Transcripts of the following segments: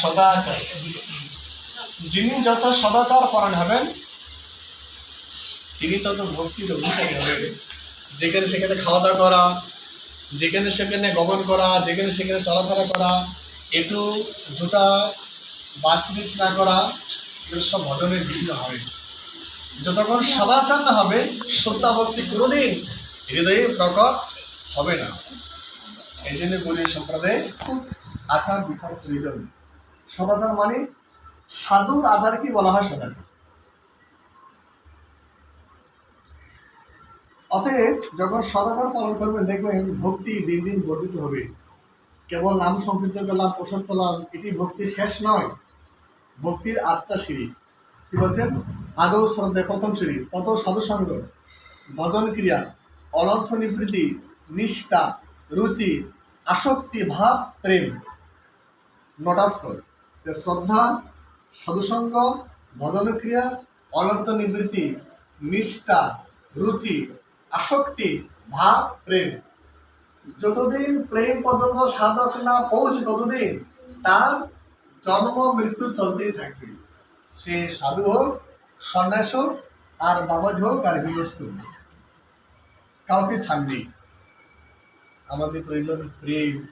সদাচার। যিনি যত সদাচার পরায়ণ হবেন, তিনি তত ভক্তির অধিকারী হবেন যেখানে সেখানে খাওয়া দাওয়া করা, যেখানে সেখানে গমন করা, যেখানে সেখানে চলাফেরা করা, একটু জুতা বাসমিস না করা, এগুলো সব ভজনের বিঘ্ন হবে। যতক্ষণ সদাচার না হবে, শ্রদ্ধা ভক্তি কোনোদিন হৃদয়ে প্রকট হবে না। এই জন্য বলি সম্প্রদায়ে আচার বিচার প্রয়োজন। সদাচার মানে সাধুর আচার কি বলা হয় সদাচার? অতএব যখন সদাচার পালন করবেন, দেখবেন ভক্তি দিন দিন বর্ধিত হবে। কেবল নাম সংকীর্তন করলাম, প্রসাদ করলাম এটি ভক্তির শেষ নয়, ভক্তির আত্মা সিঁড়ি। কি বলছেন? আদৌ শ্রদ্ধা প্রথম সিঁড়ি, তত সাধুসঙ্গ ভজন ক্রিয়া, অনর্থ নিবৃত্তি, নিষ্ঠা, রুচি, আসক্তি, ভাব, প্রেম নটাস্তর শ্রদ্ধা সাধুসঙ্গ ভজন ক্রিয়া অনর্থ নিবৃত্তি, নিষ্ঠা, রুচি, আসক্তি, ভাব, প্রেম। যতদিন প্রেম পর্যন্ত সাধক না পৌঁছে, ততদিন তার জন্ম, মৃত্যু চলতেই থাকবে। সে সাধু হোক, সন্ন্যাস হোক, আর বাবাজ হোক, আর গৃহস্থ। কাউকে ছাড় নেই। আমাদের প্রয়োজন প্রেম।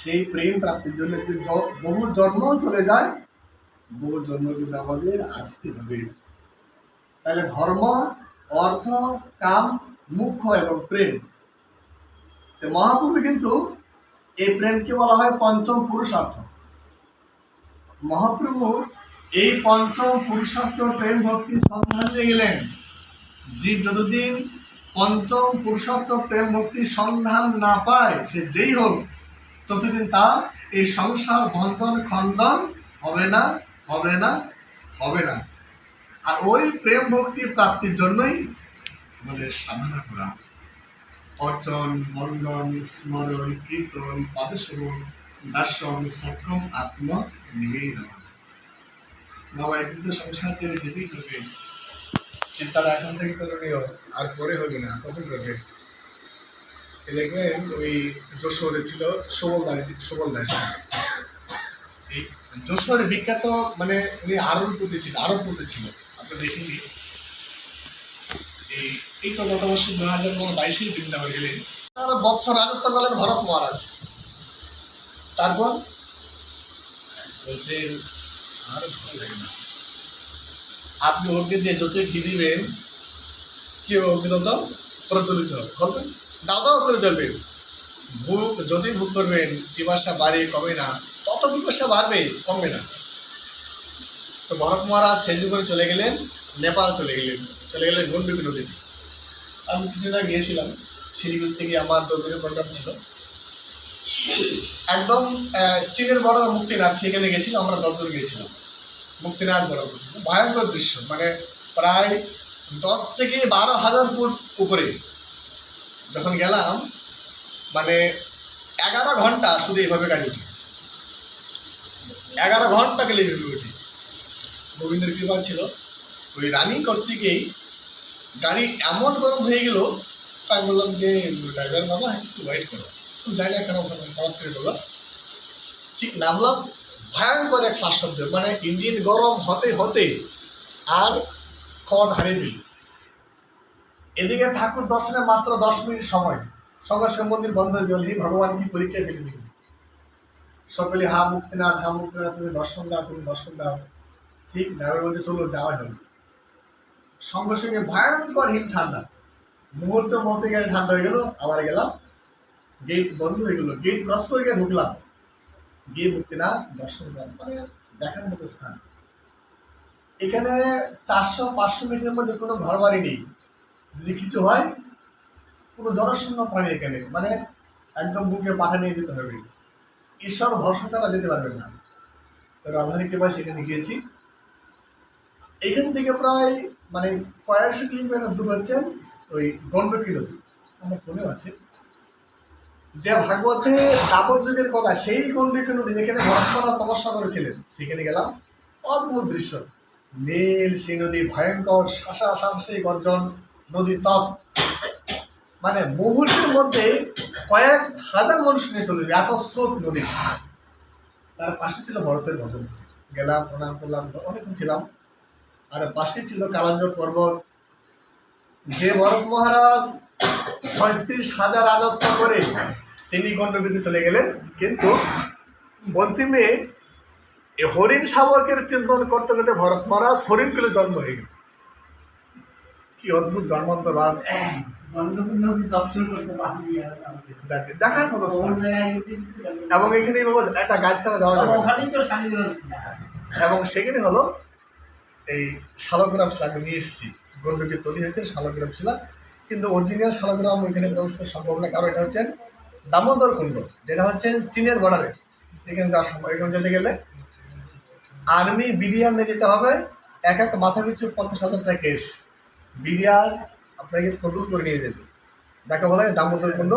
সেই প্রেম প্রাপ্তির জন্য যদি বহু জন্ম চলে যায়, বহু জন্ম কিন্তু আমাদের আসতে হবে। তাহলে ধর্ম, অর্থ, কাম, মুখ্য এবং প্রেম। মহাপ্রভু কিন্তু এই প্রেমকে বলা হয় পঞ্চম পুরুষার্থ। মহাপ্রভু এই পঞ্চম পুরুষার্থ প্রেম ভক্তির সন্ধান নিয়ে গেলেন। জীব যতদিন পঞ্চম পুরুষার্থ প্রেম ভক্তির সন্ধান না পায়, সে যেই হোক ততদিন তার এই সংসার বন্ধন খণ্ডন হবে না হবে না হবে না। আর ওই প্রেম ভক্তি প্রাপ্তির জন্যই আমাদের সাধনা করা। অর্চন, বন্দন, স্মরণ, কীর্তন, পাদসেবন, দর্শন, সক্ষম আত্ম নিবেদন বাবা একদিন সংসার ছেড়ে যেতেই করবে চিন্তাটা এখন থেকে করণীয় আর পরে হবে না, কখন করবে দেখবেন ওই যশোরে ছিল সবল দাস সবল দাস। যশোরে বিখ্যাত মানে উনি আরবপতি ছিল আরবপতি ছিল। এই তো মোটামুটি দু হাজার বাইশেই গেলেন তার রাজত্ব করলেন ভরত মহারাজ। তারপর? বলছেন, আর ভালো লাগে না। আপনি অগ্নি দিয়ে যতই ঘি দিবেন কি হবে অগ্নি তত প্রজ্বলিত হবে করবেন দাও দাও করে চলবে। ভুক যদি ভুক করবেন পিপাসা বাড়ে, কমে না, তত পিপাসা বাড়বে, কমবে না। তো ভরত মহারাজ শেষ করে চলে গেলেন, নেপাল চলে গেলেন। চলে গেলেন গন্ডকী নদীতে। আমি কিছুটা গিয়েছিলাম, শিলিগুড়ি থেকে আমার দশ দিনের প্রোগ্রাম ছিল। একদম চীনের বড় মুক্তিনাথ, সেখানে গেছিলাম, আমরা দশজন গিয়েছিলাম। মুক্তিনাথ বড় ভয়ঙ্কর দৃশ্য মানে প্রায় দশ থেকে বারো হাজার ফুট উপরে। যখন গেলাম মানে এগারো ঘণ্টা শুধু এইভাবে গাড়ি উঠি এগারো ঘণ্টা গেলে এইভাবে উঠি গোবিন্দের কৃপা ছিল। ওই রানিং করতে গিয়েই গাড়ি এমন গরম হয়ে গেল, তাই বললাম যে ড্রাইভার বাবা, একটু ওয়েট করো। জানি না কেন হঠাৎ করে বললাম ঠিক নামলাম, ভয়ঙ্কর এক ফাঁস শব্দ মানে ইঞ্জিন গরম হতে হতে আর খদ হারিয়ে দিল এদিকে ঠাকুর দর্শনে মাত্র দশ মিনিট সময়। সঙ্গে সঙ্গে মন্দির বন্ধ হয়ে জলদি ভগবান কি পরীক্ষায় ফেলে দিল সকলে হা মুক্তিনাথ হা মুক্তিনাথ তুমি দর্শন দাও, তুমি দর্শন দাও। ঠিক ড্রাইভার বলছে, চলো যাওয়া যাবে সঙ্গে সঙ্গে ভয়ঙ্কর হিম ঠান্ডা। মুহূর্তের মধ্যে গেলে ঠান্ডা হয়ে গেল, আবার গেলাম। গেট বন্ধ হয়ে গেল গেট ক্রস করে গিয়ে ঢুকলাম। গিয়ে মুক্তিনাথ দর্শন করলাম মানে দেখার মতো স্থান। এখানে চারশো পাঁচশো মিটারের মধ্যে কোনো ঘর বাড়ি নেই। যদি কিছু হয়, কোনো জনশূন্য প্রাণী এখানে। মানে একদম বুকে পাঠা নিয়ে যেতে হবে। ঈশ্বর ভরসা ছাড়া যেতে পারবেন না। রাধারী কৃপায় সেখানে গিয়েছি। এখান থেকে প্রায় মানে কয়েকশো কিলোমিটার দূর হচ্ছে ওই গণ্ডকী নদী। আমার ফোনেও আছে। যে ভাগবতে দাপর যুগের কথা, সেই গণ্ডকী নদী যেখানে ভরতমারা তপস্যা করেছিলেন, সেখানে গেলাম। অদ্ভুত দৃশ্য। নীল, সেই নদী ভয়ঙ্কর, শাসা শামসে গর্জন নদীর তপ। মানে মুহূর্তের মধ্যে কয়েক হাজার মানুষ নিয়ে চলে এত স্রোত নদী। তার পাশে ছিল ভরতের ভজন। গেলাম, প্রণাম করলাম, অনেকক্ষণ ছিলাম। আর পাশে ছিল কালাঞ্জর পর্বত। যে ভরত মহারাজ ছয়ত্রিশ হাজার রাজত্ব করে তিনি গণ্ডবিতে চলে গেলেন, কিন্তু অন্তিমে হরিণ শাবকের চিন্তন করতে করতে ভরত মহারাজ হরিণ কুলে জন্ম হয়ে গেল। কি অদ্ভুত যাকে, দেখার মতো এবং এখানে একটা গাড়ি ছাড়া যাওয়া যাবে এবং সেখানে হলো এই শালগ্রাম শিলা আমি নিয়ে এসেছি। গন্ডকে তৈরি হয়েছে শালগ্রাম শিলা। কিন্তু অরিজিনাল শালগ্রাম ওইখানে প্রবেশ সম্ভব না, কারণ এটা হচ্ছে দামোদর কুণ্ড, যেটা হচ্ছে চীনের বর্ডারে এখানে যাওয়া সম্ভব, এখানে যেতে গেলে আর্মি বিডিআর নিয়ে যেতে হবে, এক এক মাথা পিছু পঞ্চাশ হাজার টাকা কেস বিডিআর আপনাকে কন্ট্রোল করে নিয়ে যাবে। যাকে বলা হয় দামোদর কুণ্ড।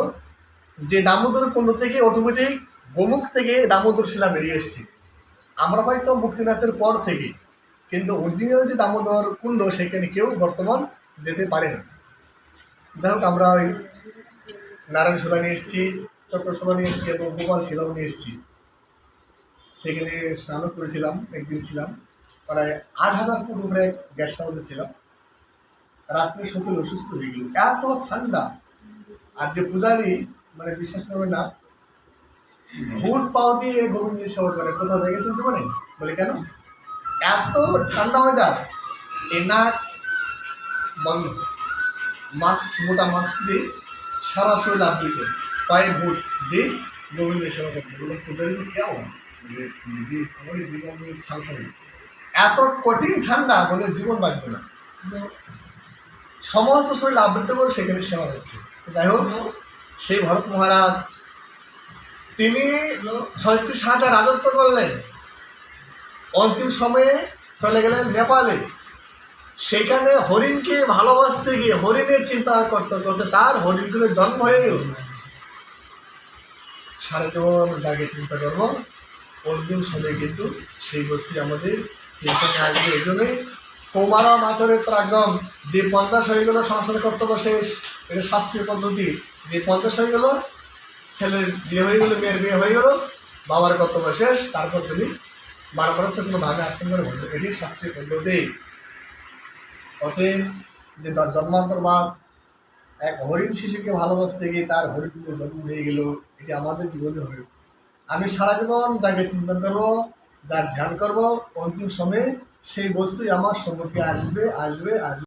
যে দামোদর কুণ্ড থেকে অটোমেটিক গোমুখ থেকে দামোদর শিলা বেরিয়ে এসেছে। আমরা হয়তো মুক্তিনাথের পর থেকে, কিন্তু অরিজিনাল যে দামোদর কুণ্ড, সেখানে কেউ বর্তমান যেতে পারে না। যাই হোক, আমরা ওই নারায়ণ সোলা নিয়ে এসেছি চক্রশোলা নিয়ে এসেছি এবং গোপাল শিলাও নিয়ে এসেছি। সেখানে স্নানও করেছিলাম, একদিন ছিলাম। প্রায় আট হাজার ফুট উপরে গ্যাস হাউসে ছিলাম। রাত্রে সকল অসুস্থ হয়ে গেল। এত ঠান্ডা। আর যে পূজারি মানে বিশ্বাস করবে না ভুল পাও দিয়ে গোবিন্দ সেবন করে কোথাও দেখেছেন জীবনে? বলে, কেন? এত ঠান্ডা ওয়েদার এ নাক বন্ধ। মাস্ক, মোটা মাস্ক দিয়ে সারা শরীর আবৃত। পায়ে ভোট দিয়ে গোবিন্দ সেবা করতে বলে পূজারি যে জি আমার জীবন এত কঠিন ঠান্ডা, বলে জীবন বাঁচবে না। সমস্ত শরীর আবৃত করে সেখানে সেবা হচ্ছে যাই হোক, সেই ভরত মহারাজ, তিনি ছয়ত্রিশ হাজার রাজত্ব করলেন। অন্তিম সময়ে চলে গেলেন নেপালে। সেখানে হরিণকে ভালোবাসতে গিয়ে, হরিণের চিন্তা করতে করতে তার হরিণগুলোর জন্ম হয়ে গেল। সারা জীবন যাকে চিন্তা করব। অন্তিম সময়ে কিন্তু সেই বস্তু আমাদের চিন্তায় আসবে। এই জন্যই কৌমারা মাথরের প্রাগম যে পঞ্চাশ হয়ে গেল সংসার কর্তব্য শেষ, এটা শাস্ত্রীয় পদ্ধতি। যে পঞ্চাশ হয়ে গেল, ছেলের বিয়ে হয়ে গেলো, মেয়ের বিয়ে হয়ে গেলো, বাবার কর্তব্য শেষ, তারপর তুমি বারবারস্থ কোনো ভাবে আসতে পারে বলতে এটি শাস্ত্রীয় পদ্ধতি। অতএব যে তার জন্মান্তর বা এক হরিণ শিশুকে ভালোবাসতে গিয়ে তার হরিণকে জন্ম হয়ে গেল, এটি আমাদের জীবনে হবে। আমি সারা জীবন যাকে চিন্তন করব, যার ধ্যান করব অন্তিম সময়ে সেই বস্তুই আমার সম্মুখে আসবে আসবে আসবে।